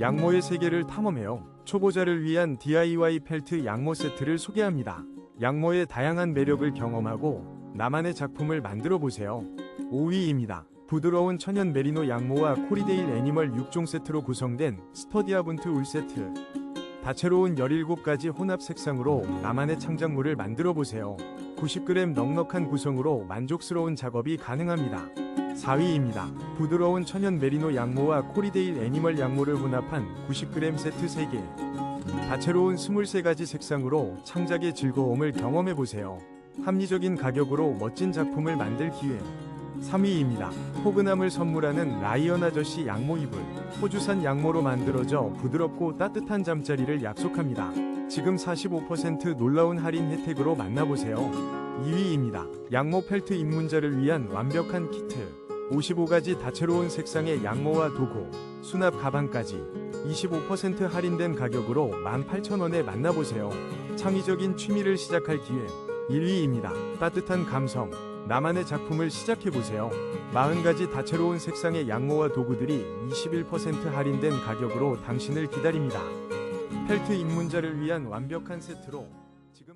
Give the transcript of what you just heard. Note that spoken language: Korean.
양모의 세계를 탐험해요. 초보자를 위한 DIY 펠트 양모 세트를 소개합니다. 양모의 다양한 매력을 경험하고 나만의 작품을 만들어 보세요. 5위입니다. 부드러운 천연 메리노 양모와 코리데일 애니멀 6종 세트로 구성된 스터디아분트 울 세트. 다채로운 17가지 혼합 색상으로 나만의 창작물을 만들어 보세요. 90g 넉넉한 구성으로 만족스러운 작업이 가능합니다. 4위입니다. 부드러운 천연 메리노 양모와 코리데일 애니멀 양모를 혼합한 90g 세트 3개. 다채로운 23가지 색상으로 창작의 즐거움을 경험해 보세요. 합리적인 가격으로 멋진 작품을 만들 기회. 3위입니다. 포근함을 선물하는 라이언 아저씨 양모 이불. 호주산 양모로 만들어져 부드럽고 따뜻한 잠자리를 약속합니다. 지금 45% 놀라운 할인 혜택으로 만나보세요. 2위입니다. 양모 펠트 입문자를 위한 완벽한 키트. 55가지 다채로운 색상의 양모와 도구, 수납 가방까지 25% 할인된 가격으로 18,000원에 만나보세요. 창의적인 취미를 시작할 기회. 1위입니다. 따뜻한 감성. 나만의 작품을 시작해보세요. 40가지 다채로운 색상의 양모와 도구들이 21% 할인된 가격으로 당신을 기다립니다. 펠트 입문자를 위한 완벽한 세트로 지금